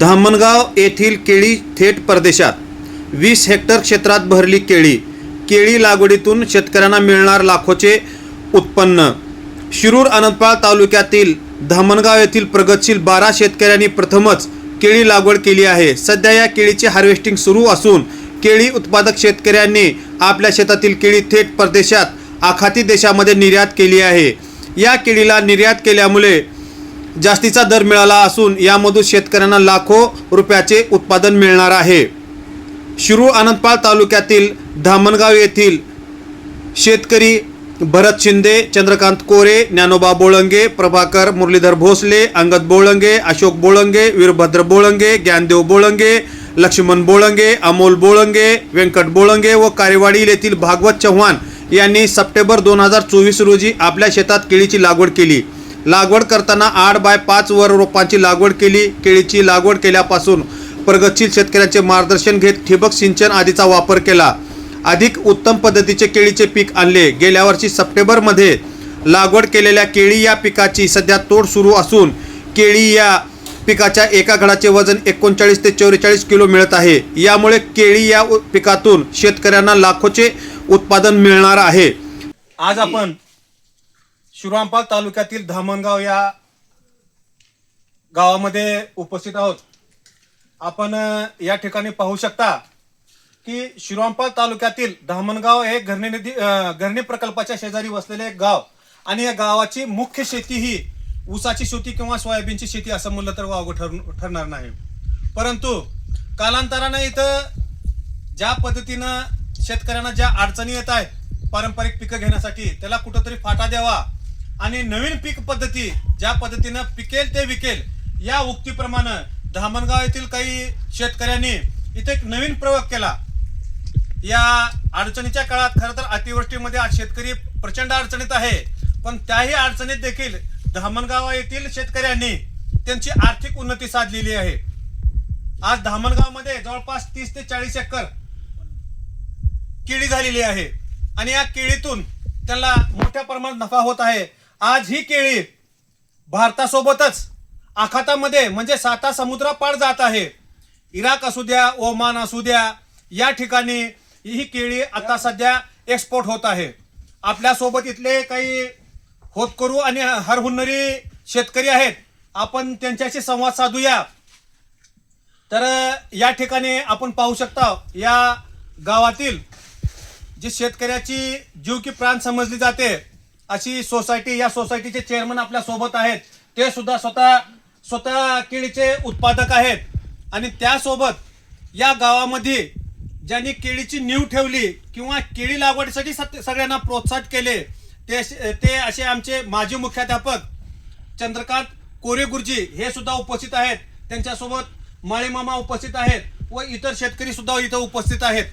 धामणगाव येथील केळी थेट परदेशात. वीस हेक्टर क्षेत्रात भरली केळी. केळी लागवडीतून शेतकऱ्यांना मिळणार लाखोचे उत्पन्न. शिरूर अनंतपाळ तालुक्यातील धामणगाव येथील प्रगतशील बारा शेतकऱ्यांनी प्रथमच केळी लागवड केली आहे. सध्या या केळीचे हार्वेस्टिंग सुरू असून केळी उत्पादक शेतकऱ्यांनी आपल्या शेतातील केळी थेट परदेशात आखाती देशामध्ये निर्यात केली आहे. या केळीला निर्यात केल्यामुळे जास्तीचा दर मिळाला असून यामधून शेतकऱ्यांना लाखो रुपयाचे उत्पादन मिळणार आहे. शिरूर आनंदपाळ तालुक्यातील धामणगाव येथील शेतकरी भरत शिंदे चंद्रकांत कोरे ज्ञानोबा बोळंगे प्रभाकर मुरलीधर भोसले अंगद बोळंगे अशोक बोळंगे वीरभद्र बोळंगे ज्ञानदेव बोळंगे लक्ष्मण बोळंगे अमोल बोळंगे व्यंकट बोळंगे व कारेवाडी येथील भागवत चव्हाण यांनी सप्टेंबर दोन हजार चोवीस रोजी आपल्या शेतात केळीची लागवड केली. लागवड करताना आठ बाय पाच वर रोपांची लागवड केली. केळीची लागवड केल्यापासून प्रगतशील शेतकऱ्यांचे मार्गदर्शन घेत ठिबक सिंचन आदीचा वापर केला. अधिक उत्तम पद्धतीचे केळीचे पीक आणले. गेल्या वर्षी सप्टेंबरमध्ये लागवड केलेल्या केळी या पिकाची सध्या तोड सुरू असून केळी या पिकाच्या एका घडाचे वजन एकोणचाळीस ते चौवेचाळीस किलो मिळत आहे. यामुळे केळी या पिकातून शेतकऱ्यांना लाखोचे उत्पादन मिळणार आहे. आज आपण शिरामपाल तालुक्यातील धामणगाव या गावामध्ये उपस्थित आहोत. आपण या ठिकाणी पाहू शकता की शिरामपाल तालुक्यातील धामणगाव हे घरणी नदी घरणी प्रकल्पाच्या शेजारी वसलेले एक गाव आणि या गावाची मुख्य शेती ही ऊसाची शेती किंवा सोयाबीनची शेती असं म्हणलं तर वावगं ठर ठरणार नाही. परंतु कालांतरानं इथं ज्या पद्धतीनं शेतकऱ्यांना ज्या अडचणी येत आहेत पारंपरिक पिकं घेण्यासाठी त्याला कुठंतरी फाटा द्यावा आणि नवीन पीक पद्धती ज्या पद्धतीनं पिकेल ते विकेल या उक्तीप्रमाणे धामणगाव येथील काही शेतकऱ्यांनी इथे एक नवीन प्रयोग केला. या अडचणीच्या काळात खरं तर अतिवृष्टीमध्ये आज शेतकरी प्रचंड अडचणीत आहे. पण त्याही अडचणीत देखील धामणगाव येथील शेतकऱ्यांनी त्यांची आर्थिक उन्नती साधलेली आहे. आज धामणगावमध्ये जवळपास तीस ते चाळीस एकर केळी झालेली आहे. आणि या केळीतून त्यांना मोठ्या प्रमाणात नफा होत आहे. आज ही केळी भारतासोबतच आखातामध्ये म्हणजे साता समुद्रापार जात आहे. इराक असू द्या ओमान असू द्या या ठिकाणी ही केळी आता सध्या एक्सपोर्ट होत आहे. आपल्यासोबत इथले काही होतकरू आणि हरहुन्नरी शेतकरी आहेत. आपण त्यांच्याशी संवाद साधूया. तर या ठिकाणी आपण पाहू शकता या गावातील जी शेतकऱ्याची जीव की प्राण समजली जाते अशी सोसायटी या सोसायटीचे चेअरमन आपल्यासोबत आहेत. ते सुद्धा स्वतः स्वतः केळीचे उत्पादक आहेत. आणि त्यासोबत या गावामध्ये ज्यांनी केळीची नीव ठेवली किंवा केळी लागवडीसाठी सगळ्यांना प्रोत्साहित केले ते ते असे आमचे माजी मुख्याध्यापक चंद्रकांत कोरे गुरुजी हे सुद्धा उपस्थित आहेत. त्यांच्यासोबत माळीमामा उपस्थित आहेत व इतर शेतकरी सुद्धा इथं उपस्थित आहेत.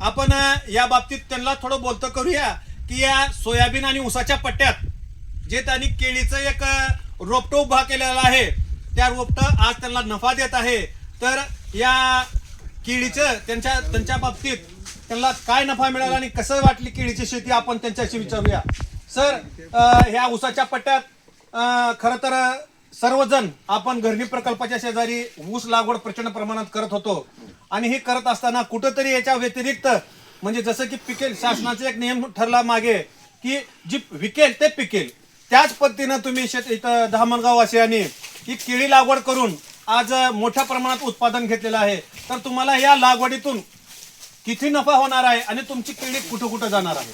आपण या बाबतीत त्यांना थोडं बोलतं करूया. की या सोयाबीन आणि ऊसाच्या पट्ट्यात जे त्यांनी केळीचं एक रोपटो रोपटं उभा केलेला आहे त्या रोपटं आज त्यांना नफा देत आहे. तर या केळीचं त्यांच्या त्यांच्या बाबतीत त्यांना काय नफा मिळाला आणि कसं वाटली केळीची शेती? आपण त्यांच्याशी विचारूया. सर ह्या ऊसाच्या पट्ट्यात खरं तर सर्वजण आपण घरणी प्रकल्पाच्या शेजारी ऊस लागवड प्रचंड प्रमाणात करत होतो. आणि हे करत असताना कुठंतरी याच्या व्यतिरिक्त म्हणजे जसं की पिकेल शासनाचा एक नियम ठरला मागे की जी विकेल ते पिकेल. त्याच पद्धतीनं तुम्ही शेत इथं धामणगाव वासियांनी ही केळी लागवड करून आज मोठ्या प्रमाणात उत्पादन घेतलेलं आहे. तर तुम्हाला या लागवडीतून किती नफा होणार आहे आणि तुमची केळी कुठं कुठं जाणार आहे?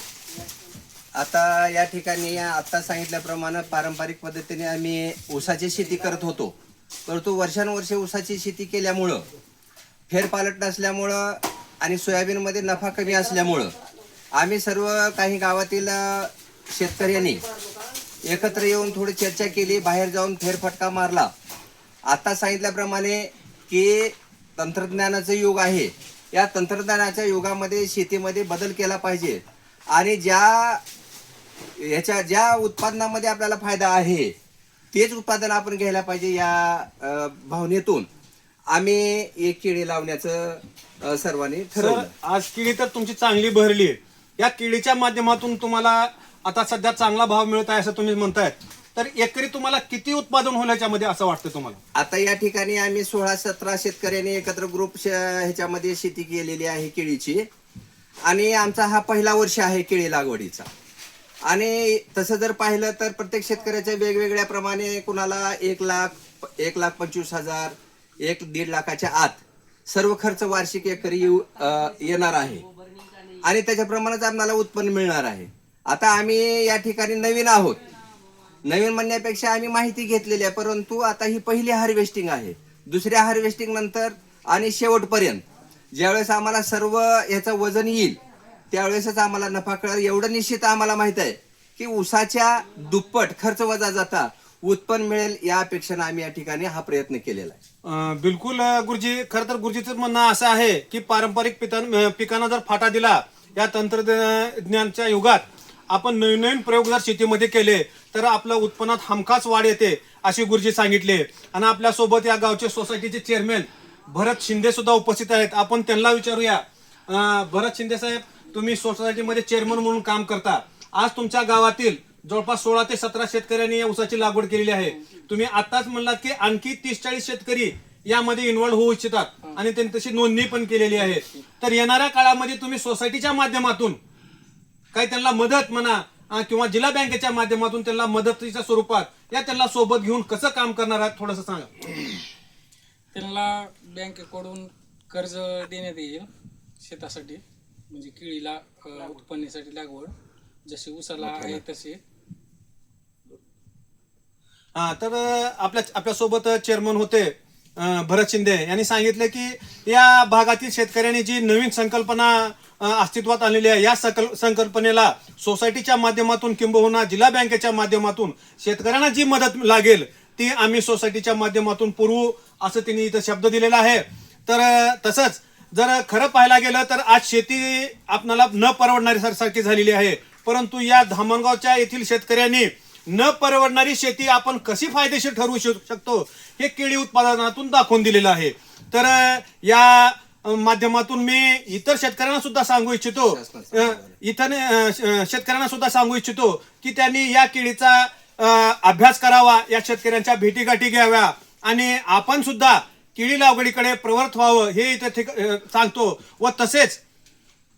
आता या ठिकाणी आता सांगितल्याप्रमाणे पारंपरिक पद्धतीने आम्ही ऊसाची शेती करत होतो. परंतु वर्षानुवर्षे ऊसाची शेती केल्यामुळं फेरपालट नसल्यामुळं आणि सोयाबीनमध्ये नफा कमी असल्यामुळं आम्ही सर्व काही गावातील शेतकऱ्यांनी एकत्र येऊन थोडी चर्चा केली बाहेर जाऊन फेरफटका मारला. आता सांगितल्याप्रमाणे की तंत्रज्ञानाचं युग आहे. या तंत्रज्ञानाच्या युगामध्ये शेतीमध्ये बदल केला पाहिजे. आणि ज्या याच्या ज्या उत्पादनामध्ये आपल्याला फायदा आहे तेच उत्पादन आपण घ्यायला पाहिजे या भावनेतून. आम्ही एक केळी लावण्याचं सर्वांनी सर ठरवलं. आज केळी तर तुमची चांगली बहरली आहे. या केळीच्या माध्यमातून तुम्हाला आता सध्या चांगला भाव मिळत आहे असं तुम्ही म्हणताय तर एकरी तुम्हाला किती उत्पादन होईल याच्यामध्ये असं वाटतं तुम्हाला? आता या ठिकाणी आम्ही सोळा सतरा शेतकऱ्यांनी एकत्र ग्रुप श- ह्याच्यामध्ये शेती केलेली आहे केळीची. आणि आमचा हा पहिला वर्ष आहे केळी लागवडीचा. आणि तसं जर पाहिलं तर प्रत्येक शेतकऱ्याच्या वेगवेगळ्या प्रमाणे कुणाला एक लाख एक लाख पंचवीस हजार एक दीड लाखाच्या आत सर्व खर्च वार्षिक एकरी येऊ येणार आहे. आणि त्याच्याप्रमाणेच आम्हाला उत्पन्न मिळणार आहे. आता आम्ही या ठिकाणी नवीन आहोत. नवीन म्हणण्यापेक्षा आम्ही माहिती घेतलेली आहे परंतु आता ही पहिली हार्वेस्टिंग आहे. दुसऱ्या हार्वेस्टिंग नंतर आणि शेवटपर्यंत. ज्यावेळेस आम्हाला सर्व याचं वजन येईल त्यावेळेसच आम्हाला नफा कळेल. एवढं निश्चित आम्हाला माहीत आहे की उसाच्या दुप्पट खर्च वजा जाता उत्पन्न मिळेल या अपेक्षेनं आम्ही या ठिकाणी हा प्रयत्न केलेला आहे. अं, बिलकुल अं, गुरुजी खरं तर गुरुजीचं म्हणणं असं आहे की पारंपरिक पिकां- अं, पिकांना जर फाटा दिला या तंत्रज्ञानच्या युगात आपण नवीन नवीन प्रयोग जर शेतीमध्ये केले तर आपलं उत्पन्नात हमखास वाढ येते अशी गुरुजी सांगितले. आणि आपल्यासोबत या गावचे सोसायटीचे चेअरमॅन भरत शिंदे सुद्धा उपस्थित आहेत. आपण त्यांना विचारूया. अं, भरत शिंदे साहेब तुम्ही सोसायटीमध्ये चेअरमन म्हणून काम करता. आज तुमच्या गावातील जवळपास सोळा ते सतरा शेतकऱ्यांनी या ऊसाची लागवड केलेली आहे. तुम्ही आताच म्हणलात की आणखी तीस चाळीस शेतकरी यामध्ये इन्व्हॉल्व्ह होऊ इच्छितात आणि त्यांनी तशी नोंदणी पण केलेली आहे. तर येणाऱ्या काळामध्ये तुम्ही सोसायटीच्या माध्यमातून काही त्यांना मदत म्हणा किंवा जिल्हा बँकेच्या माध्यमातून त्यांना मदतीच्या स्वरूपात या त्यांना सोबत घेऊन कसं काम करणार आहात थोडंसं सांगा. त्यांना बँकेकडून कर्ज देण्यात येईल शेतासाठी म्हणजे केळीला उत्पन्नासाठी लागवड जशी उसाला आहे तशी. हा तर आपल्या आपल्यासोबत चेअरमन होते भरत शिंदे. यांनी सांगितलं की या भागातील शेतकऱ्यांनी जी नवीन संकल्पना अस्तित्वात आणलेली आहे या सकल- संकल्पनेला सोसायटीच्या माध्यमातून किंबहुना जिल्हा बँकेच्या माध्यमातून शेतकऱ्यांना जी मदत लागेल ती आम्ही सोसायटीच्या माध्यमातून पुरवू असं त्यांनी इथं शब्द दिलेला आहे. तर तसंच जर खरं पाहायला गेलं तर आज शेती आपणाला न परवडणारी सारखी झालेली आहे. परंतु या धामणगावच्या येथील शेतकऱ्यांनी न परवडणारी शेती आपण कशी फायदेशीर ठरवू शक- शकतो हे केळी उत्पादनातून दाखवून दिलेलं आहे तर या माध्यमातून मी इतर शेतकऱ्यांना सुद्धा सांगू इच्छितो इतर शेतकऱ्यांना सुद्धा सांगू इच्छितो की त्यांनी या केळीचा अभ्यास करावा या शेतकऱ्यांच्या भेटीगाठी घ्याव्या आणि आपण सुद्धा केळी लागवडीकडे प्रवृत्त व्हावं हे इथे सांगतो व तसेच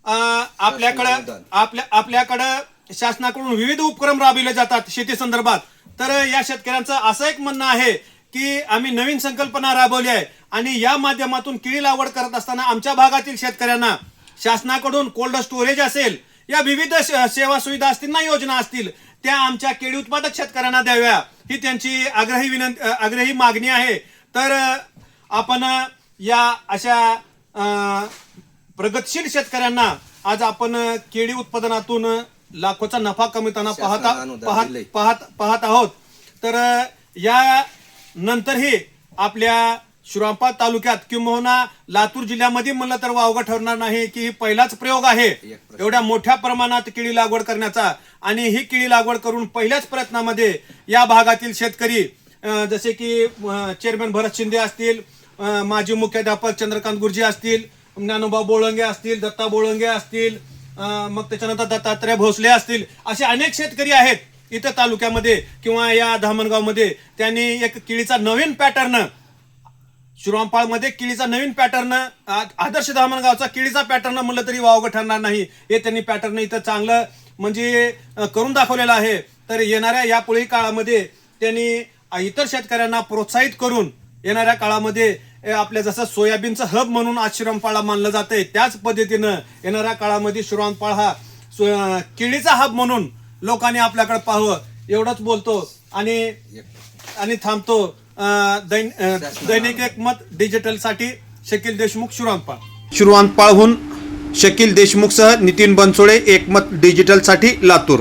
आपल्याकडं. आपल्या आपल्याकडं शासनाकडून विविध उपक्रम राबविले जातात शेती संदर्भात. तर या शेतकऱ्यांचं असं एक म्हणणं आहे की आम्ही नवीन संकल्पना राबवली आहे आणि या माध्यमातून केळी लागवड करत असताना आमच्या भागातील शेतकऱ्यांना शासनाकडून कोल्ड स्टोरेज असेल या विविध सेवा सुविधा असतील ना योजना असतील त्या आमच्या केळी उत्पादक शेतकऱ्यांना द्याव्या. ही त्यांची आग्रही विनंती आग्रही मागणी आहे. तर आपण या अशा प्रगतशील शेतकऱ्यांना आज आपण केळी उत्पादनातून लाखोचा नफा कमिताना पाहता पाहत. पाहत पाहत आहोत तर या नंतरही आपल्या श्रीरामपूर तालुक्यात किंबहुना लातूर जिल्ह्यामध्ये म्हणलं तर वावगं ठरणार नाही की ही पहिलाच प्रयोग आहे. एवढ्या मोठ्या प्रमाणात केळी लागवड करण्याचा आणि ही केळी लागवड करून पहिल्याच प्रयत्नामध्ये या भागातील शेतकरी जसे की चेअरमॅन भरत शिंदे असतील माजी मुख्याध्यापक चंद्रकांत गुरुजी असतील ज्ञानोबा बोळंगे असतील दत्ता बोळंगे असतील मग त्याच्यानंतर दत्तात्रय भोसले असतील. असे अनेक शेतकरी आहेत इथं तालुक्यामध्ये किंवा या धामणगावमध्ये. त्यांनी एक किळीचा नवीन पॅटर्न शिरोमपाळमध्ये किळीचा नवीन पॅटर्न आदर्श धामणगावचा किळीचा पॅटर्न म्हणलं तरी वावगं ठरणार नाही. हे त्यांनी पॅटर्न इथं चांगलं म्हणजे करून दाखवलेलं आहे. तर येणाऱ्या या पुढील काळामध्ये त्यांनी इतर शेतकऱ्यांना प्रोत्साहित करून येणाऱ्या काळामध्ये आपल्या जसं सोयाबीनचं हब म्हणून आज श्रीरामपाळा मानलं जातंय त्याच पद्धतीनं येणाऱ्या काळामध्ये श्रीरामपाळ हा केळीचा हब म्हणून लोकांनी आपल्याकडे पाहावं एवढंच बोलतो. आणि आणि थांबतो. दैन- दैनिक एकमत डिजिटलसाठी शकील देशमुख शिरवानपाळ शिरवानपाळहून शकील देशमुखसह नितीन बनसोळे एकमत डिजिटलसाठी लातूर.